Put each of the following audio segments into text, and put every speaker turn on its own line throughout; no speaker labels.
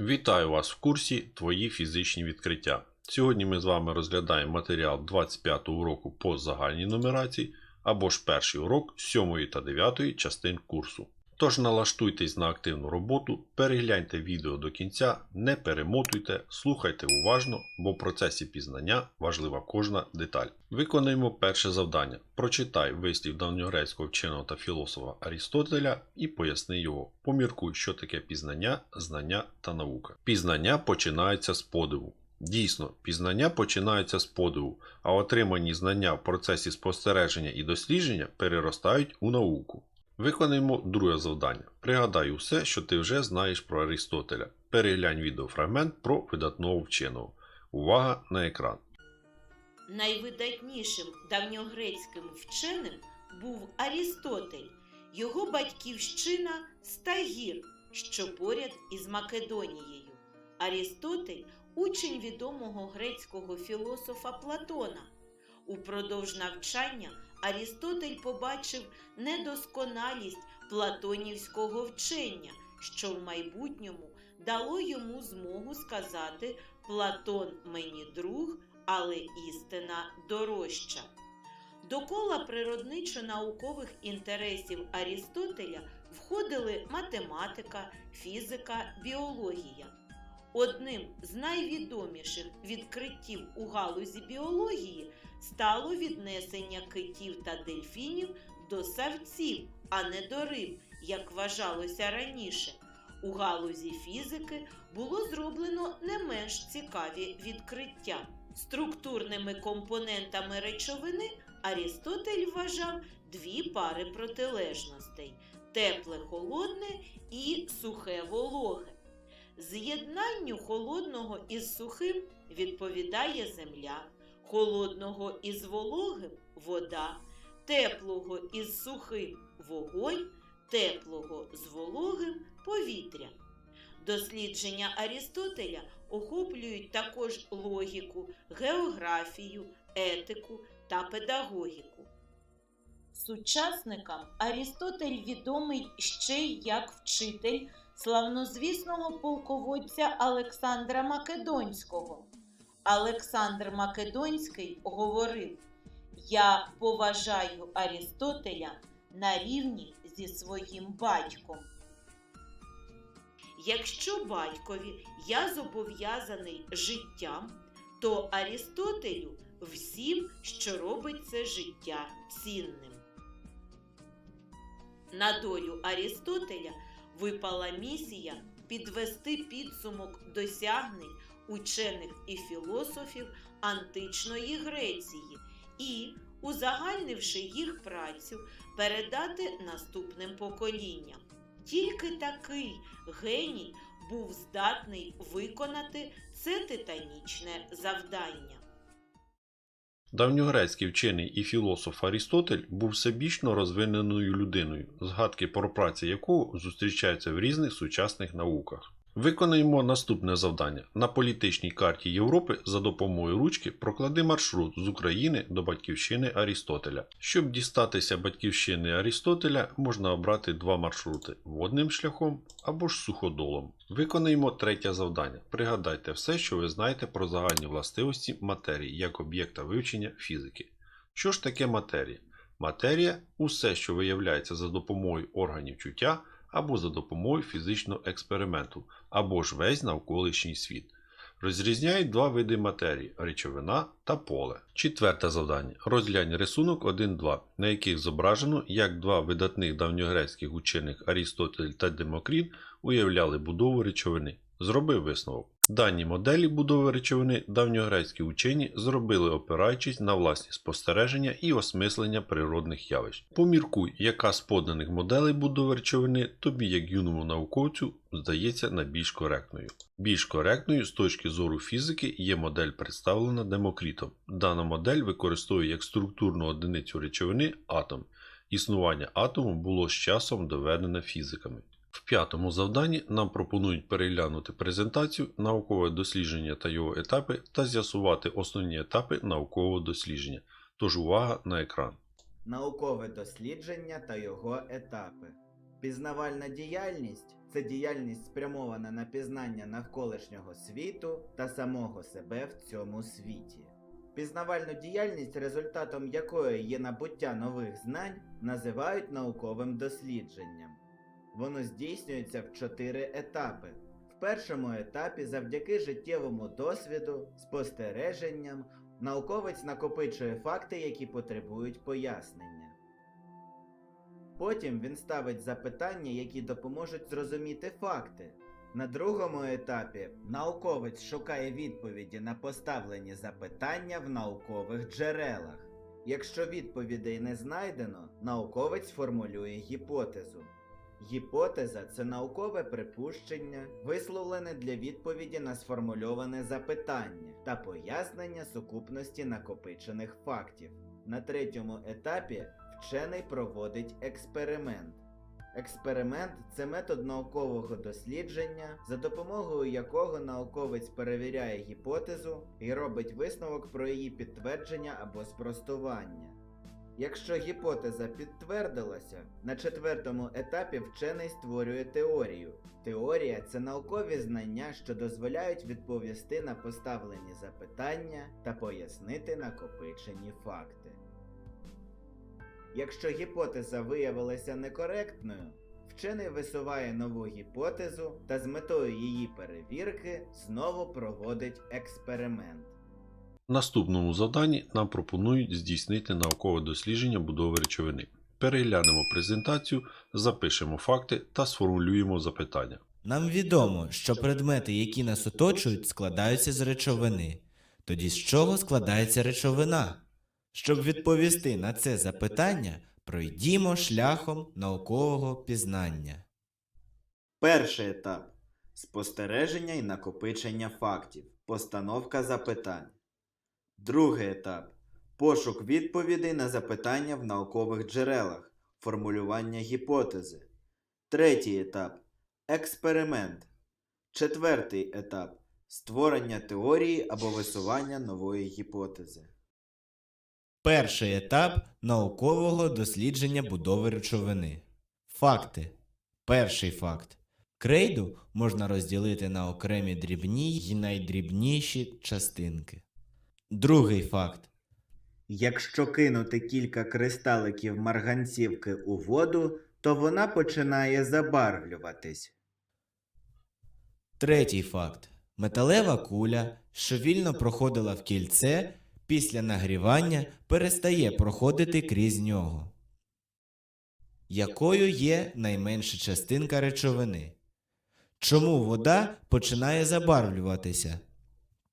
Вітаю вас в курсі Твої фізичні відкриття. Сьогодні ми з вами розглядаємо матеріал 25 уроку по загальній нумерації або ж перший урок 7 та 9 частин курсу. Тож налаштуйтесь на активну роботу, перегляньте відео до кінця, не перемотуйте, слухайте уважно, бо в процесі пізнання важлива кожна деталь. Виконуємо перше завдання. Прочитай вислів давньогрецького вченого та філософа Арістотеля і поясни його. Поміркуй, що таке пізнання, знання та наука. Пізнання починається з подиву. Дійсно, пізнання починається з подиву, а отримані знання в процесі спостереження і дослідження переростають у науку. Виконаємо друге завдання. Пригадай усе, що ти вже знаєш про Арістотеля. Переглянь відеофрагмент про видатного вченого. Увага на екран.
Найвидатнішим давньогрецьким вченим був Арістотель, його батьківщина Стагір, що поряд із Македонією. Арістотель учень відомого грецького філософа Платона. Упродовж навчання Арістотель побачив недосконалість платонівського вчення, що в майбутньому дало йому змогу сказати Платон мені друг, але істина дорожча. До кола природничо-наукових інтересів Арістотеля входили математика, фізика, біологія. Одним з найвідоміших відкриттів у галузі біології стало віднесення китів та дельфінів до савців, а не до риб, як вважалося раніше. У галузі фізики було зроблено не менш цікаві відкриття. Структурними компонентами речовини Арістотель вважав дві пари протилежностей тепле холодне і сухе вологе. З'єднанню холодного із сухим відповідає земля, холодного із вологим вода, теплого із сухим вогонь, теплого з вологим повітря. Дослідження Арістотеля охоплюють також логіку, географію, етику та педагогіку. Сучасникам Арістотель відомий ще й як вчитель славнозвісного полководця Олександра Македонського. Олександр Македонський говорив: Я поважаю Арістотеля на рівні зі своїм батьком. Якщо батькові я зобов'язаний життям, то Арістотелю всім, що робить це життя цінним. На долю Арістотеля випала місія підвести підсумок досягнень учених і філософів античної Греції і, узагальнивши їх працю, передати наступним поколінням. Тільки такий геній був здатний виконати це титанічне завдання.
Давньогрецький вчений і філософ Арістотель був всебічно розвиненою людиною, згадки про праці якого зустрічаються в різних сучасних науках. Виконаємо наступне завдання. На політичній карті Європи за допомогою ручки проклади маршрут з України до батьківщини Арістотеля. Щоб дістатися батьківщини Арістотеля, можна обрати два маршрути водним шляхом або ж суходолом. Виконаємо третє завдання. Пригадайте все, що ви знаєте про загальні властивості матерії як об'єкта вивчення фізики. Що ж таке матерія? Матерія усе, що виявляється за допомогою органів чуття або за допомогою фізичного експерименту, або ж весь навколишній світ. Розрізняють два види матерії речовина та поле. Четверте завдання. Розглянь рисунок 1-2, на яких зображено, як два видатних давньогрецьких учених Арістотель та Демокріт уявляли будову речовини. Зроби висновок. Дані моделі будови речовини давньогрецькі учені зробили опираючись на власні спостереження і осмислення природних явищ. Поміркуй, яка з поданих моделей будови речовини тобі, як юному науковцю, здається найбільш коректною. Більш коректною з точки зору фізики є модель, представлена Демокрітом. Дана модель використовує як структурну одиницю речовини атом. Існування атому було з часом доведене фізиками. П'ятому завданні нам пропонують переглянути презентацію, наукове дослідження та його етапи та з'ясувати основні етапи наукового дослідження. Тож увага на екран.
Наукове дослідження та його етапи. Пізнавальна діяльність це діяльність спрямована на пізнання навколишнього світу та самого себе в цьому світі. Пізнавальну діяльність, результатом якої є набуття нових знань, називають науковим дослідженням. Воно здійснюється в чотири етапи. В першому етапі, завдяки життєвому досвіду, спостереженням, науковець накопичує факти, які потребують пояснення. Потім він ставить запитання, які допоможуть зрозуміти факти. На другому етапі науковець шукає відповіді на поставлені запитання в наукових джерелах. Якщо відповідей не знайдено, науковець формулює гіпотезу. Гіпотеза це наукове припущення, висловлене для відповіді на сформульоване запитання та пояснення сукупності накопичених фактів. На третьому етапі вчений проводить експеримент. Експеримент це метод наукового дослідження, за допомогою якого науковець перевіряє гіпотезу і робить висновок про її підтвердження або спростування. Якщо гіпотеза підтвердилася, на четвертому етапі вчений створює теорію. Теорія це наукові знання, що дозволяють відповісти на поставлені запитання та пояснити накопичені факти. Якщо гіпотеза виявилася некоректною, вчений висуває нову гіпотезу та з метою її перевірки знову проводить експеримент.
В наступному завданні нам пропонують здійснити наукове дослідження будови речовини. Переглянемо презентацію, запишемо факти та сформулюємо запитання.
Нам відомо, що предмети, які нас оточують, складаються з речовини. Тоді з чого складається речовина? Щоб відповісти на це запитання, пройдімо шляхом наукового пізнання.
Перший етап спостереження і накопичення фактів, постановка запитань. Другий етап пошук відповідей на запитання в наукових джерелах, формулювання гіпотези. Третій етап експеримент. Четвертий етап створення теорії або висування нової гіпотези.
Перший етап наукового дослідження будови речовини. Факти. Перший факт. Крейду можна розділити на окремі дрібні й найдрібніші частинки. Другий факт.
Якщо кинути кілька кристаликів марганцівки у воду, то вона починає забарвлюватись.
Третій факт. Металева куля, що вільно проходила в кільце, після нагрівання перестає проходити крізь нього. Якою є найменша частинка речовини? Чому вода починає забарвлюватися?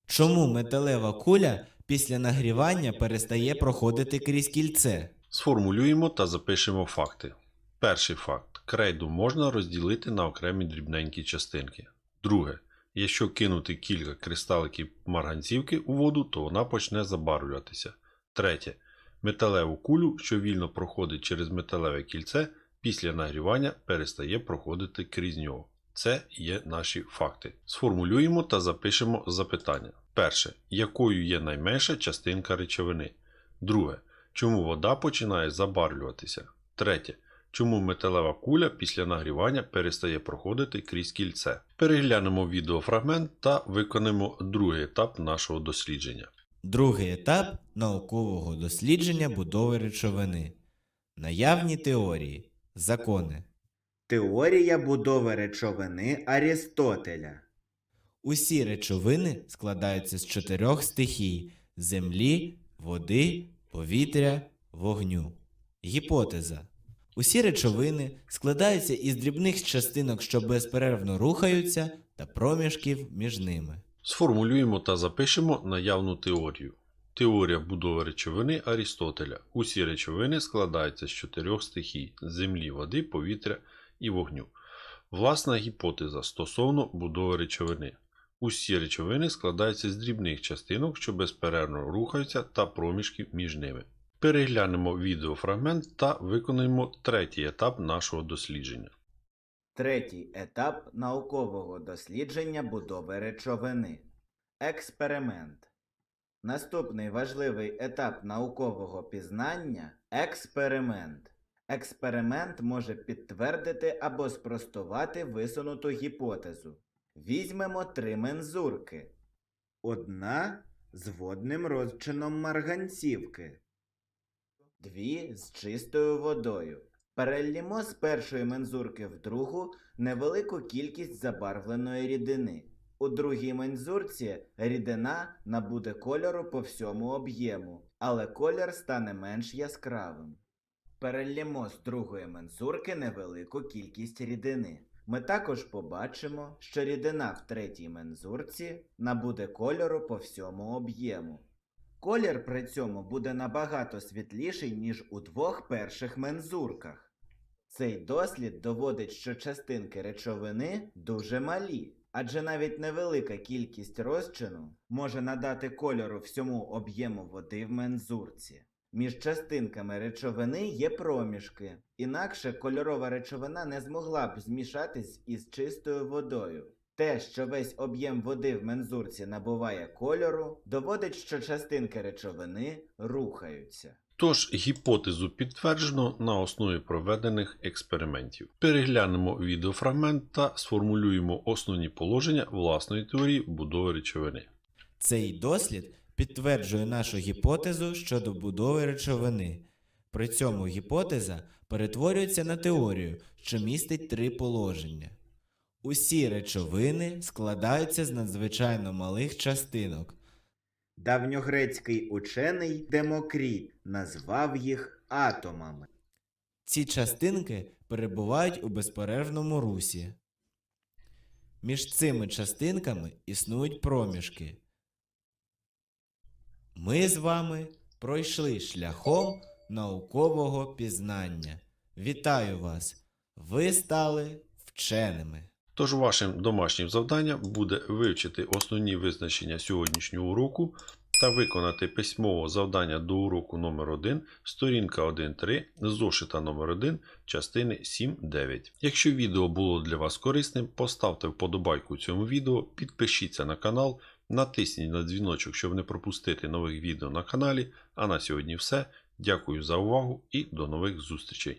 Чому металева куля після нагрівання перестає проходити крізь кільце?
Сформулюємо та запишемо факти. Перший факт. Крейду можна розділити на окремі дрібненькі частинки. Друге. Якщо кинути кілька кристаликів марганцівки у воду, то вона почне забарвлюватися. Третє. Металеву кулю, що вільно проходить через металеве кільце, після нагрівання перестає проходити крізь нього. Це є наші факти. Сформулюємо та запишемо запитання. Перше. Якою є найменша частинка речовини? Друге. Чому вода починає забарвлюватися? Третє. Чому металева куля після нагрівання перестає проходити крізь кільце? Переглянемо відеофрагмент та виконаємо другий етап нашого дослідження.
Другий етап наукового дослідження будови речовини. Наявні теорії, закони.
Теорія будови речовини Арістотеля.
Усі речовини складаються з чотирьох стихій землі, води, повітря, вогню. Гіпотеза. Усі речовини складаються із дрібних частинок, що безперервно рухаються, та проміжків між ними.
Сформулюємо та запишемо наявну теорію. Теорія будови речовини Арістотеля. Усі речовини складаються з чотирьох стихій землі, води, повітря і вогню. Власна гіпотеза стосовно будови речовини. Усі речовини складаються з дрібних частинок, що безперервно рухаються та проміжків між ними. Переглянемо відеофрагмент та виконаємо третій етап нашого дослідження.
Третій етап наукового дослідження будови речовини. Експеримент. Наступний важливий етап наукового пізнання експеримент. Експеримент може підтвердити або спростувати висунуту гіпотезу. Візьмемо три мензурки. Одна з водним розчином марганцівки. Дві з чистою водою. Перелімо з першої мензурки в другу невелику кількість забарвленої рідини. У другій мензурці рідина набуде кольору по всьому об'єму, але колір стане менш яскравим. Перелімо з другої мензурки невелику кількість рідини. Ми також побачимо, що рідина в третій мензурці набуде кольору по всьому об'єму. Колір при цьому буде набагато світліший, ніж у двох перших мензурках. Цей дослід доводить, що частинки речовини дуже малі, адже навіть невелика кількість розчину може надати кольору всьому об'єму води в мензурці. Між частинками речовини є проміжки, інакше кольорова речовина не змогла б змішатись із чистою водою. Те, що весь об'єм води в мензурці набуває кольору, доводить, що частинки речовини рухаються.
Тож гіпотезу підтверджено на основі проведених експериментів. Переглянемо відеофрагмент та сформулюємо основні положення власної теорії будови речовини.
Цей дослід підтверджує нашу гіпотезу щодо будови речовини. При цьому гіпотеза перетворюється на теорію, що містить три положення. Усі речовини складаються з надзвичайно малих частинок.
Давньогрецький учений Демокріт назвав їх атомами.
Ці частинки перебувають у безперервному русі. Між цими частинками існують проміжки. Ми з вами пройшли шляхом наукового пізнання. Вітаю вас! Ви стали вченими.
Тож вашим домашнім завданням буде вивчити основні визначення сьогоднішнього уроку та виконати письмове завдання до уроку номер 1 сторінка 1.3, зошита номер 1 частини 7.9. Якщо відео було для вас корисним, поставте вподобайку цьому відео, підпишіться на канал, натисніть на дзвіночок, щоб не пропустити нових відео на каналі. А на сьогодні все. Дякую за увагу і до нових зустрічей.